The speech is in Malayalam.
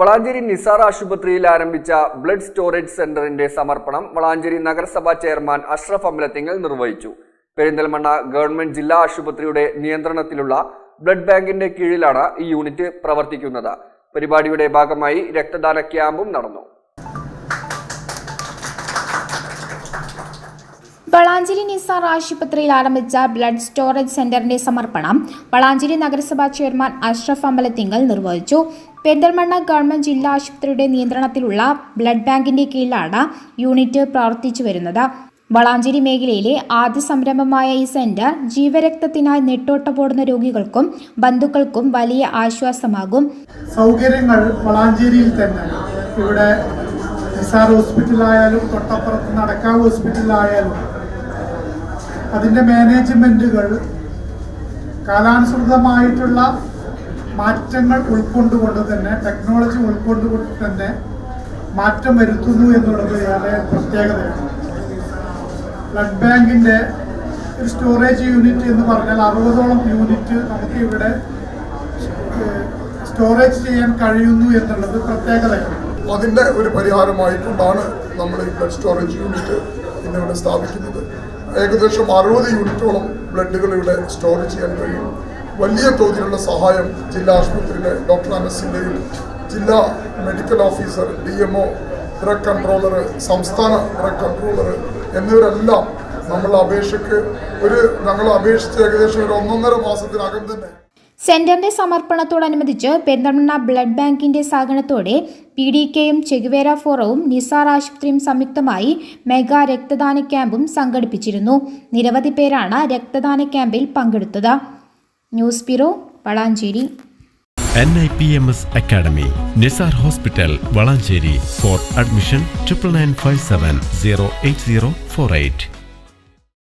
വളാഞ്ചേരി നിസാർ ആശുപത്രിയിൽ ആരംഭിച്ച ബ്ലഡ് സ്റ്റോറേജ് സെന്ററിന്റെ സമർപ്പണം വളാഞ്ചേരി നഗരസഭാ ചെയർമാൻ അഷ്റഫ് അമ്പലത്തിങ്ങൽ നിർവഹിച്ചു. പെരിന്തൽമണ്ണ ഗവൺമെന്റ് ജില്ലാ ആശുപത്രിയുടെ നിയന്ത്രണത്തിലുള്ള ബ്ലഡ് ബാങ്കിന്റെ കീഴിലാണ് ഈ യൂണിറ്റ് പ്രവർത്തിക്കുന്നത്. പരിപാടിയുടെ ഭാഗമായി രക്തദാന ക്യാമ്പും നടന്നു. വളാഞ്ചേരി നിസാർ ആശുപത്രിയിൽ ആരംഭിച്ച ബ്ലഡ് സ്റ്റോറേജ് സെന്ററിന്റെ സമർപ്പണം വളാഞ്ചേരി നഗരസഭാ ചെയർമാൻ അഷ്റഫ് അമ്പലത്തിങ്കൽ നിർവഹിച്ചു. പെരിന്തൽമണ്ണ ഗവൺമെന്റ് ജില്ലാ ആശുപത്രിയുടെ നിയന്ത്രണത്തിലുള്ള ബ്ലഡ് ബാങ്കിന്റെ കീഴിലാണ് യൂണിറ്റ് പ്രവർത്തിച്ചു വരുന്നത്. വളാഞ്ചേരി മേഖലയിലെ ആദ്യ സംരംഭമായ ഈ സെന്റർ ജീവരക്തത്തിനായി നെട്ടോട്ടപോടുന്ന രോഗികൾക്കും ബന്ധുക്കൾക്കും വലിയ ആശ്വാസമാകും. സൗകര്യങ്ങൾ വളാഞ്ചേരിയിൽ തന്നെ. ഇവിടെ നിസാർ ഹോസ്പിറ്റലായാലും തൊട്ടപ്പുറത്ത് നടക്കാവ് ഹോസ്പിറ്റലായാലും അതിന്റെ മാനേജ്മെന്റുകൾ കാലാനുസൃതമായിട്ടുള്ള മാറ്റങ്ങൾ ഉൾക്കൊണ്ടുകൊണ്ട് തന്നെ ടെക്നോളജി ഉൾക്കൊണ്ടുകൊണ്ട് തന്നെ മാറ്റം വരുത്തുന്നു എന്നുള്ളത് ഏറെ പ്രത്യേകതയാണ്. ബ്ലഡ് ബാങ്കിന്റെ ഒരു സ്റ്റോറേജ് യൂണിറ്റ് എന്ന് പറഞ്ഞാൽ അറുപതോളം യൂണിറ്റ് നമുക്ക് ഇവിടെ സ്റ്റോറേജ് ചെയ്യാൻ കഴിയുന്നു എന്നുള്ളത് പ്രത്യേകതയാണ്. അതിന്റെ ഒരു പരിഹാരമായിട്ടുണ്ടാണ് നമ്മൾ ഈ ബ്ലഡ് സ്റ്റോറേജ് യൂണിറ്റ് ഇന്നിവിടെ സ്ഥാപിക്കുന്നത്. ഏകദേശം അറുപത് യൂണിറ്റോളം ബ്ലഡുകൾ ഇവിടെ സ്റ്റോർ ചെയ്യാൻ കഴിയും. വലിയ തോതിലുള്ള സഹായം ജില്ലാ ആശുപത്രിയിലെ ഡോക്ടർ അനസിന്റെയും ജില്ലാ medical officer D M O drug controller സംസ്ഥാന ഡ്രഗ് കൺട്രോളർ എന്നിവരെല്ലാം നമ്മളെ അപേക്ഷയ്ക്ക് ഒരു ഞങ്ങൾ അപേക്ഷിച്ച് ഏകദേശം ഒരു ഒന്നൊന്നര മാസത്തിനകം തന്നെ സെന്ററിന്റെ സമർപ്പണത്തോടനുബന്ധിച്ച് പെരിന്തൽമണ്ണ ബ്ലഡ് ബാങ്കിന്റെ സഹകരണത്തോടെ പി ഡി കെയും ചെഗുവേര ഫോറവും നിസാർ ആശുപത്രിയും സംയുക്തമായി മെഗാ രക്തദാന ക്യാമ്പും സംഘടിപ്പിച്ചിരുന്നു. നിരവധി പേരാണ് രക്തദാന ക്യാമ്പിൽ പങ്കെടുത്തത്. News bureau Valanchery. N I P M S academy Nisar hospital Valanchery. For admission triple nine five seven zero eight zero four eight